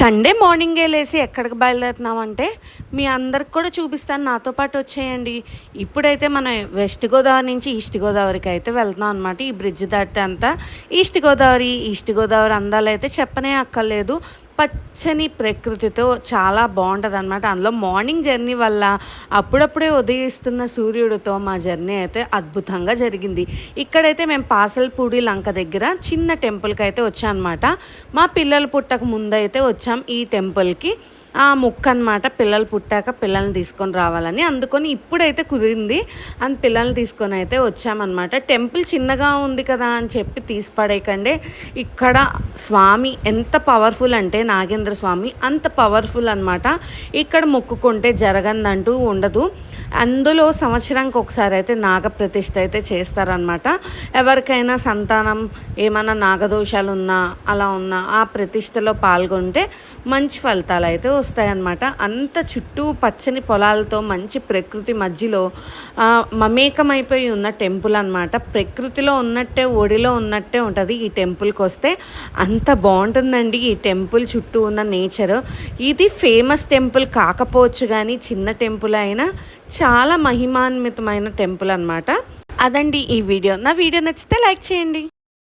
Sunday మార్నింగే లేసి ఎక్కడికి బయలుదేరుతున్నామంటే మీ అందరికి కూడా చూపిస్తాను. నాతో పాటు వచ్చేయండి. ఇప్పుడైతే మనం వెస్ట్ గోదావరి నుంచి ఈస్ట్ గోదావరికి అయితే వెళ్తున్నాం అనమాట ఈ బ్రిడ్జ్ దాటితే అంతా ఈస్ట్ గోదావరి ఈస్ట్ గోదావరి అందాలు అయితే చెప్పనే అక్కర్లేదు. పచ్చని ప్రకృతితో చాలా బాగుంటుంది అనమాట అందులో మార్నింగ్ జర్నీ వల్ల అప్పుడప్పుడే ఉదయిస్తున్న సూర్యుడితో మా జర్నీ అయితే అద్భుతంగా జరిగింది. ఇక్కడైతే మేము పాసల్పూడి లంక దగ్గర చిన్న టెంపుల్కి అయితే వచ్చానమాట. మా పిల్లలు పుట్టక ముందైతే వచ్చాం ఈ టెంపుల్కి. ఆ ముక్క అనమాట పిల్లలు పుట్టాక పిల్లల్ని తీసుకొని రావాలని అందుకొని ఇప్పుడైతే కుదిరింది. అని పిల్లల్ని తీసుకొని అయితే వచ్చామన్నమాట. టెంపుల్ చిన్నగా ఉంది కదా అని చెప్పి తీసి పడేయకండి ఇక్కడ స్వామి ఎంత పవర్ఫుల్ అంటే నాగేంద్ర స్వామి అంత పవర్ఫుల్ అనమాట ఇక్కడ మొక్కుకుంటే జరగందంటూ ఉండదు. అందులో సంవత్సరానికి ఒకసారి అయితే నాగ ప్రతిష్ఠ అయితే చేస్తారనమాట ఎవరికైనా సంతానం ఏమైనా నాగదోషాలు ఉన్నా అలా ఉన్నా ఆ ప్రతిష్టలో పాల్గొంటే మంచి ఫలితాలు అయితే వస్తాయన్నమాట. అంత చుట్టూ పచ్చని పొలాలతో మంచి ప్రకృతి మధ్యలో మమేకమైపోయి ఉన్న టెంపుల్ అనమాట ప్రకృతిలో ఉన్నట్టే ఒడిలో ఉన్నట్టే ఉంటుంది ఈ టెంపుల్కి వస్తే అంత బాగుంటుందండి ఈ టెంపుల్ చుట్టూ ఉన్న నేచర్. ఇది ఫేమస్ టెంపుల్ కాకపోవచ్చు కానీ చిన్న టెంపుల్ అయినా చాలా మహిమాన్వితమైన టెంపుల్ అనమాట అదండి ఈ వీడియో. నా వీడియో నచ్చితే లైక్ చేయండి.